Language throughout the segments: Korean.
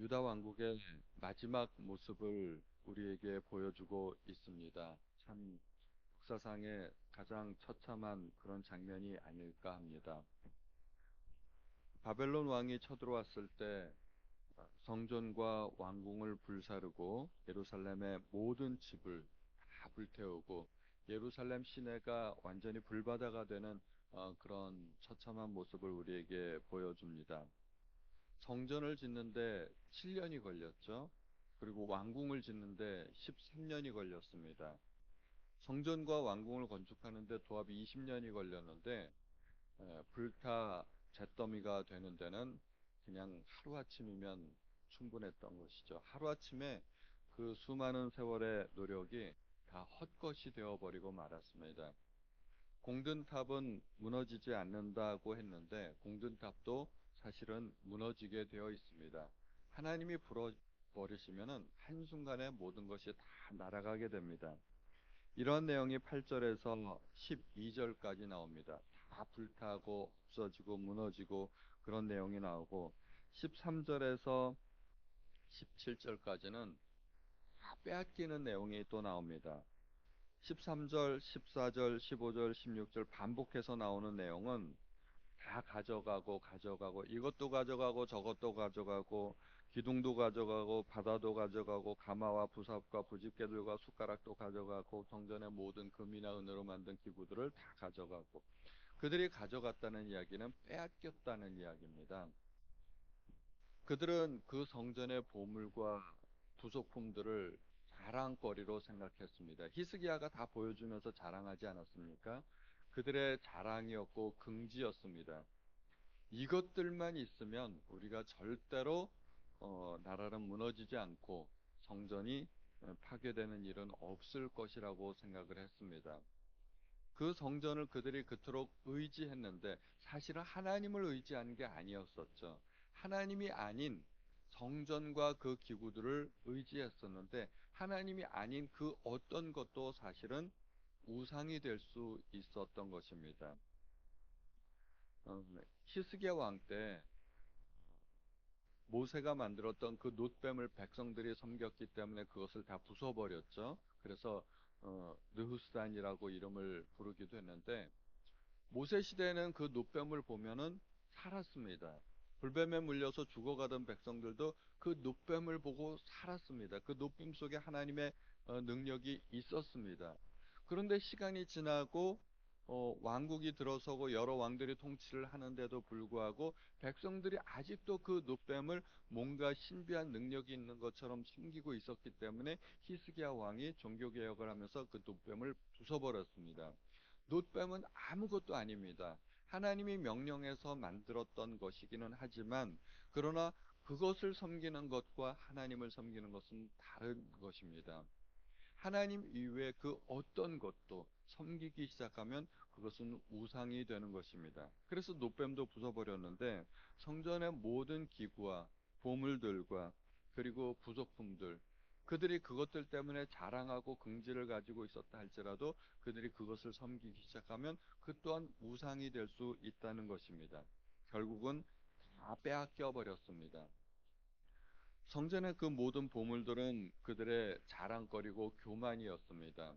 유다 왕국의 마지막 모습을 우리에게 보여주고 있습니다. 참 역사상의 가장 처참한 그런 장면이 아닐까 합니다. 바벨론 왕이 쳐들어왔을 때 성전과 왕궁을 불사르고 예루살렘의 모든 집을 다 불태우고 예루살렘 시내가 완전히 불바다가 되는 어, 그런 처참한 모습을 우리에게 보여줍니다. 성전을 짓는데 7년이 걸렸죠. 그리고 왕궁을 짓는데 13년이 걸렸습니다. 성전과 왕궁을 건축하는데 도합이 20년이 걸렸는데 불타 잿더미가 되는 데는 그냥 하루아침이면 충분했던 것이죠. 하루아침에 그 수많은 세월의 노력이 다 헛것이 되어버리고 말았습니다. 공든탑은 무너지지 않는다고 했는데 공든탑도 사실은 무너지게 되어 있습니다. 하나님이 불어버리시면 한순간에 모든 것이 다 날아가게 됩니다. 이런 내용이 8절에서 12절까지 나옵니다. 다 불타고 없어지고 무너지고 그런 내용이 나오고 13절에서 17절까지는 다 빼앗기는 내용이 또 나옵니다. 13절, 14절, 15절, 16절 반복해서 나오는 내용은 다 가져가고 가져가고 이것도 가져가고 저것도 가져가고 기둥도 가져가고 바다도 가져가고 가마와 부삽과 부집개들과 숟가락도 가져가고 성전의 모든 금이나 은으로 만든 기구들을 다 가져가고 그들이 가져갔다는 이야기는 빼앗겼다는 이야기입니다. 그들은 그 성전의 보물과 부속품들을 자랑거리로 생각했습니다. 히스기야가 다 보여주면서 자랑하지 않았습니까? 그들의 자랑이었고 긍지였습니다. 이것들만 있으면 우리가 절대로 어, 나라는 무너지지 않고 성전이 파괴되는 일은 없을 것이라고 생각을 했습니다. 그 성전을 그들이 그토록 의지했는데 사실은 하나님을 의지하는 게 아니었었죠. 하나님이 아닌 성전과 그 기구들을 의지했었는데 하나님이 아닌 그 어떤 것도 사실은 우상이 될 수 있었던 것입니다. 어, 히스기야 왕 때 모세가 만들었던 그 놋뱀을 백성들이 섬겼기 때문에 그것을 다 부숴버렸죠. 그래서 어, 느후스단이라고 이름을 부르기도 했는데 모세 시대에는 그 놋뱀을 보면은 살았습니다. 불뱀에 물려서 죽어가던 백성들도 그 놋뱀을 보고 살았습니다. 그 놋뱀 속에 하나님의 어, 능력이 있었습니다. 그런데 시간이 지나고 어, 왕국이 들어서고 여러 왕들이 통치를 하는데도 불구하고 백성들이 아직도 그 놋뱀을 뭔가 신비한 능력이 있는 것처럼 숨기고 있었기 때문에 히스기야 왕이 종교 개혁을 하면서 그 놋뱀을 부숴버렸습니다. 놋뱀은 아무것도 아닙니다. 하나님이 명령해서 만들었던 것이기는 하지만 그러나 그것을 섬기는 것과 하나님을 섬기는 것은 다른 것입니다. 하나님 이외에 그 어떤 것도 섬기기 시작하면 그것은 우상이 되는 것입니다. 그래서 노뱀도 부숴버렸는데 성전의 모든 기구와 보물들과 그리고 부속품들 그들이 그것들 때문에 자랑하고 긍지를 가지고 있었다 할지라도 그들이 그것을 섬기기 시작하면 그 또한 우상이 될 수 있다는 것입니다. 결국은 다 빼앗겨 버렸습니다. 성전의 그 모든 보물들은 그들의 자랑거리고 교만이었습니다.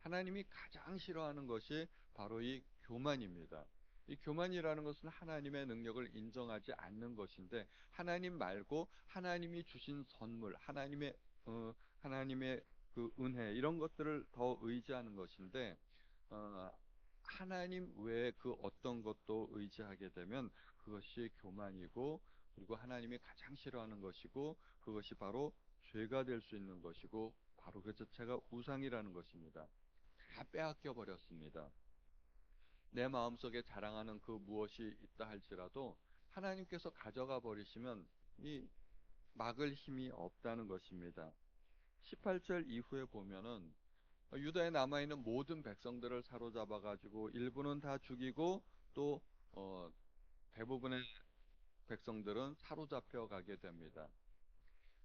하나님이 가장 싫어하는 것이 바로 이 교만입니다. 이 교만이라는 것은 하나님의 능력을 인정하지 않는 것인데 하나님 말고 하나님이 주신 선물, 하나님의 어, 하나님의 그 은혜 이런 것들을 더 의지하는 것인데 어, 하나님 외에 그 어떤 것도 의지하게 되면 그것이 교만이고 그리고 하나님이 가장 싫어하는 것이고 그것이 바로 죄가 될 수 있는 것이고 바로 그 자체가 우상이라는 것입니다. 다 빼앗겨 버렸습니다. 내 마음속에 자랑하는 그 무엇이 있다 할지라도 하나님께서 가져가 버리시면 이 막을 힘이 없다는 것입니다. 18절 이후에 보면은 유다에 남아 있는 모든 백성들을 사로잡아 가지고 일부는 다 죽이고 또 어, 대부분의 백성들은 사로잡혀 가게 됩니다.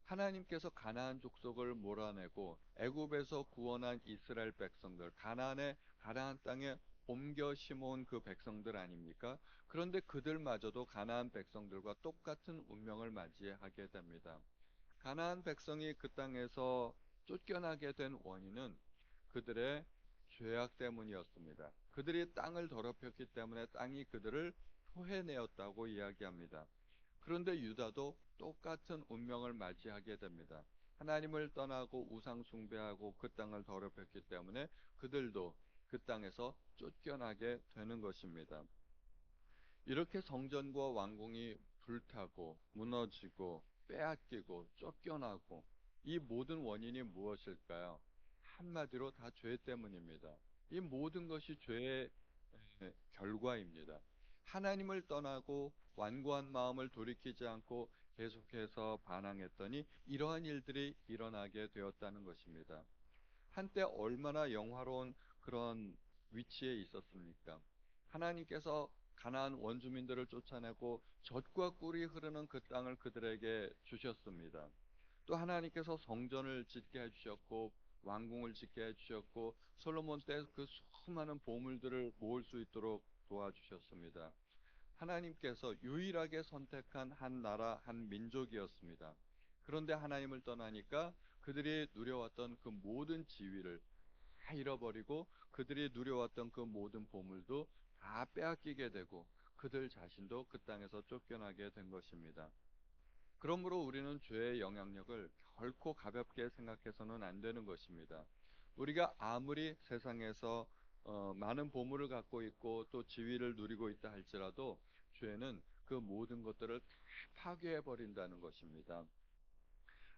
하나님께서 가나안 족속을 몰아내고 애굽에서 구원한 이스라엘 백성들, 가나안의 가나안 땅에 옮겨 심어온 그 백성들 아닙니까? 그런데 그들마저도 가나안 백성들과 똑같은 운명을 맞이하게 됩니다. 가나안 백성이 그 땅에서 쫓겨나게 된 원인은 그들의 죄악 때문이었습니다. 그들이 땅을 더럽혔기 때문에 땅이 그들을 토해내었다고 이야기합니다. 그런데 유다도 똑같은 운명을 맞이하게 됩니다. 하나님을 떠나고 우상 숭배하고 그 땅을 더럽혔기 때문에 그들도 그 땅에서 쫓겨나게 되는 것입니다. 이렇게 성전과 왕궁이 불타고 무너지고 빼앗기고 쫓겨나고 이 모든 원인이 무엇일까요? 한마디로 다 죄 때문입니다. 이 모든 것이 죄의 결과입니다. 하나님을 떠나고 완고한 마음을 돌이키지 않고 계속해서 반항했더니 이러한 일들이 일어나게 되었다는 것입니다. 한때 얼마나 영화로운 그런 위치에 있었습니까? 하나님께서 가나안 원주민들을 쫓아내고 젖과 꿀이 흐르는 그 땅을 그들에게 주셨습니다. 또 하나님께서 성전을 짓게 해주셨고 왕궁을 짓게 해주셨고 솔로몬 때 그 수많은 보물들을 모을 수 있도록 도와주셨습니다. 하나님께서 유일하게 선택한 한 나라, 한 민족이었습니다. 그런데 하나님을 떠나니까 그들이 누려왔던 그 모든 지위를 다 잃어버리고 그들이 누려왔던 그 모든 보물도 다 빼앗기게 되고 그들 자신도 그 땅에서 쫓겨나게 된 것입니다. 그러므로 우리는 죄의 영향력을 결코 가볍게 생각해서는 안 되는 것입니다. 우리가 아무리 세상에서 어, 많은 보물을 갖고 있고 또 지위를 누리고 있다 할지라도 죄는 그 모든 것들을 다 파괴해 버린다는 것입니다.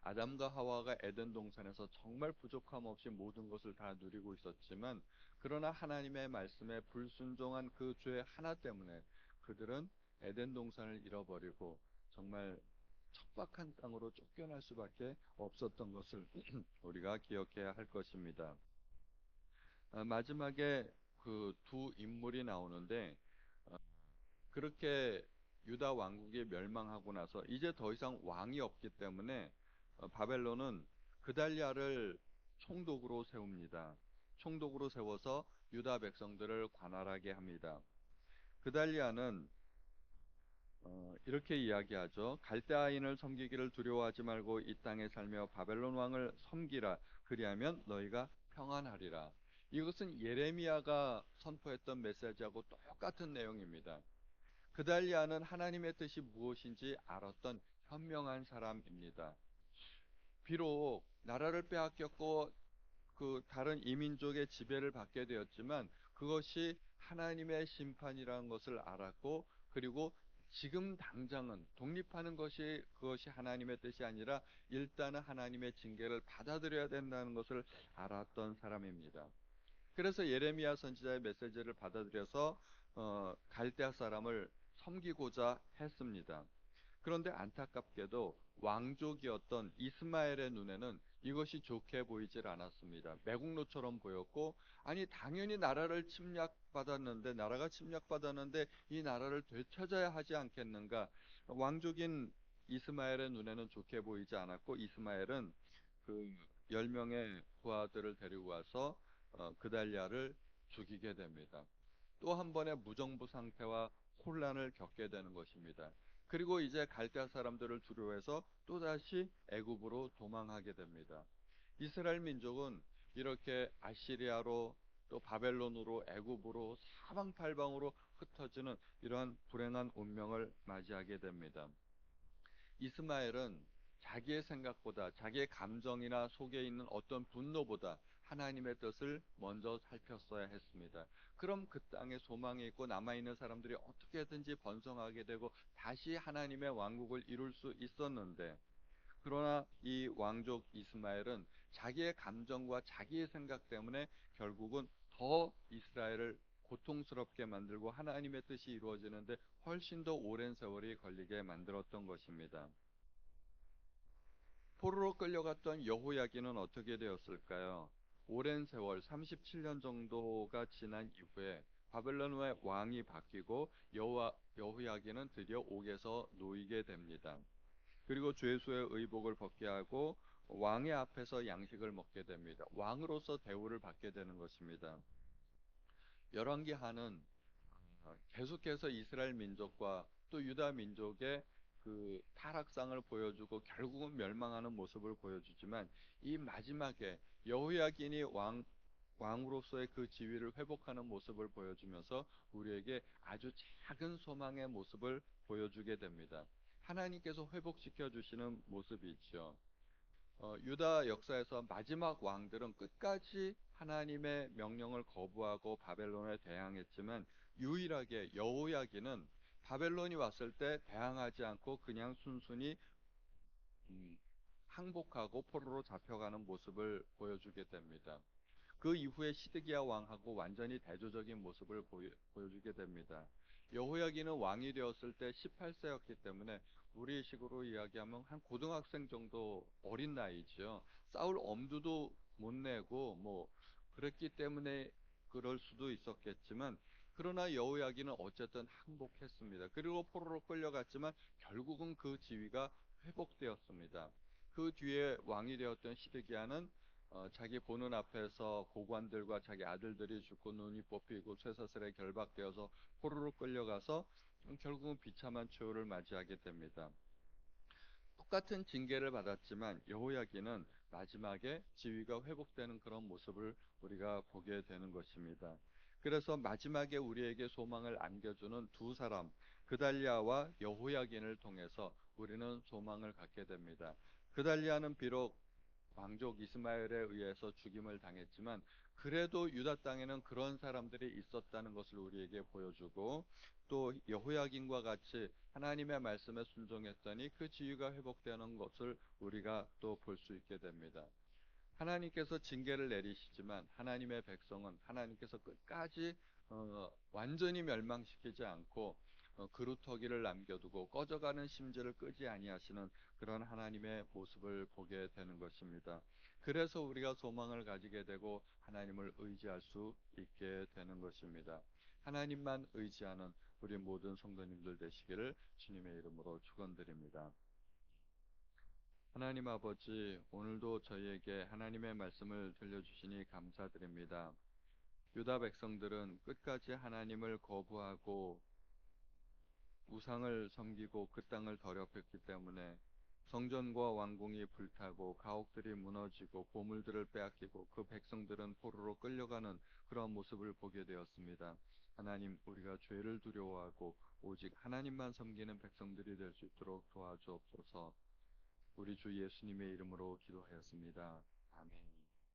아담과 하와가 에덴 동산에서 정말 부족함 없이 모든 것을 다 누리고 있었지만 그러나 하나님의 말씀에 불순종한 그 죄 하나 때문에 그들은 에덴 동산을 잃어버리고 정말 척박한 땅으로 쫓겨날 수밖에 없었던 것을 우리가 기억해야 할 것입니다. 아, 마지막에 그 두 인물이 나오는데 어, 그렇게 유다 왕국이 멸망하고 나서 이제 더 이상 왕이 없기 때문에 어, 바벨론은 그달리아를 총독으로 세웁니다. 총독으로 세워서 유다 백성들을 관할하게 합니다. 그달리아는 어, 이렇게 이야기하죠. 갈대아인을 섬기기를 두려워하지 말고 이 땅에 살며 바벨론 왕을 섬기라. 그리하면 너희가 평안하리라. 이것은 예레미야가 선포했던 메시지하고 똑같은 내용입니다. 그달리아는 하나님의 뜻이 무엇인지 알았던 현명한 사람입니다. 비록 나라를 빼앗겼고 그 다른 이민족의 지배를 받게 되었지만 그것이 하나님의 심판이라는 것을 알았고 그리고 지금 당장은 독립하는 것이 그것이 하나님의 뜻이 아니라 일단은 하나님의 징계를 받아들여야 된다는 것을 알았던 사람입니다. 그래서 예레미야 선지자의 메시지를 받아들여서 어, 갈대아 사람을 섬기고자 했습니다. 그런데 안타깝게도 왕족이었던 이스마엘의 눈에는 이것이 좋게 보이질 않았습니다. 매국노처럼 보였고, 아니, 당연히 나라를 침략받았는데, 나라가 침략받았는데, 이 나라를 되찾아야 하지 않겠는가. 왕족인 이스마엘의 눈에는 좋게 보이지 않았고, 이스마엘은 그 10명의 부하들을 데리고 와서 어, 그달리아를 죽이게 됩니다. 또 한 번의 무정부 상태와 혼란을 겪게 되는 것입니다. 그리고 이제 갈대아 사람들을 두려워해서 또다시 애굽으로 도망하게 됩니다. 이스라엘 민족은 이렇게 아시리아로 또 바벨론으로 애굽으로 사방팔방으로 흩어지는 이러한 불행한 운명을 맞이하게 됩니다. 이스마엘은 자기의 생각보다 자기의 감정이나 속에 있는 어떤 분노보다 하나님의 뜻을 먼저 살폈어야 했습니다. 그럼 그 땅에 소망이 있고 남아있는 사람들이 어떻게든지 번성하게 되고 다시 하나님의 왕국을 이룰 수 있었는데 그러나 이 왕족 이스마엘은 자기의 감정과 자기의 생각 때문에 결국은 더 이스라엘을 고통스럽게 만들고 하나님의 뜻이 이루어지는데 훨씬 더 오랜 세월이 걸리게 만들었던 것입니다. 포로로 끌려갔던 여호야기는 어떻게 되었을까요? 오랜 세월 37년 정도가 지난 이후에 바벨론의 왕이 바뀌고 여호와 여호야기는 드디어 옥에서 놓이게 됩니다. 그리고 죄수의 의복을 벗게 하고 왕의 앞에서 양식을 먹게 됩니다. 왕으로서 대우를 받게 되는 것입니다. 열왕기 하는 계속해서 이스라엘 민족과 또 유다 민족의 그 타락상을 보여주고 결국은 멸망하는 모습을 보여주지만 이 마지막에 여호야긴이 왕 왕으로서의 그 지위를 회복하는 모습을 보여주면서 우리에게 아주 작은 소망의 모습을 보여주게 됩니다. 하나님께서 회복시켜 주시는 모습이 있죠. 어, 유다 역사에서 마지막 왕들은 끝까지 하나님의 명령을 거부하고 바벨론에 대항했지만 유일하게 여호야기는 바벨론이 왔을 때 대항하지 않고 그냥 순순히 음, 항복하고 포로로 잡혀가는 모습을 보여주게 됩니다. 그 이후에 시드기야 왕하고 완전히 대조적인 모습을 보여, 보여주게 됩니다. 여호야기는 왕이 되었을 때 18세였기 때문에 우리 식으로 이야기하면 한 고등학생 정도 어린 나이죠. 싸울 엄두도 못 내고 뭐 그랬기 때문에 그럴 수도 있었겠지만 그러나 여호야기는 어쨌든 항복했습니다. 그리고 포로로 끌려갔지만 결국은 그 지위가 회복되었습니다. 그 뒤에 왕이 되었던 시드기야는 어, 자기 보는 앞에서 고관들과 자기 아들들이 죽고 눈이 뽑히고 쇠사슬에 결박되어서 포로로 끌려가서 결국은 비참한 최후를 맞이하게 됩니다. 똑같은 징계를 받았지만 여호야기는 마지막에 지위가 회복되는 그런 모습을 우리가 보게 되는 것입니다. 그래서 마지막에 우리에게 소망을 안겨주는 두 사람 그달리아와 여호야긴을 통해서 우리는 소망을 갖게 됩니다. 그달리아는 비록 왕족 이스마엘에 의해서 죽임을 당했지만 그래도 유다 땅에는 그런 사람들이 있었다는 것을 우리에게 보여주고 또 여호야긴과 같이 하나님의 말씀에 순종했더니 그 지위가 회복되는 것을 우리가 또 볼 수 있게 됩니다. 하나님께서 징계를 내리시지만 하나님의 백성은 하나님께서 끝까지 어, 완전히 멸망시키지 않고 어, 그루터기를 남겨두고 꺼져가는 심지를 끄지 아니하시는 그런 하나님의 모습을 보게 되는 것입니다. 그래서 우리가 소망을 가지게 되고 하나님을 의지할 수 있게 되는 것입니다. 하나님만 의지하는 우리 모든 성도님들 되시기를 주님의 이름으로 축원드립니다. 하나님 아버지, 오늘도 저희에게 하나님의 말씀을 들려주시니 감사드립니다. 유다 백성들은 끝까지 하나님을 거부하고 우상을 섬기고 그 땅을 더럽혔기 때문에 성전과 왕궁이 불타고 가옥들이 무너지고 보물들을 빼앗기고 그 백성들은 포로로 끌려가는 그런 모습을 보게 되었습니다. 하나님 우리가 죄를 두려워하고 오직 하나님만 섬기는 백성들이 될 수 있도록 도와주옵소서. 우리 주 예수님의 이름으로 기도하였습니다. 아멘.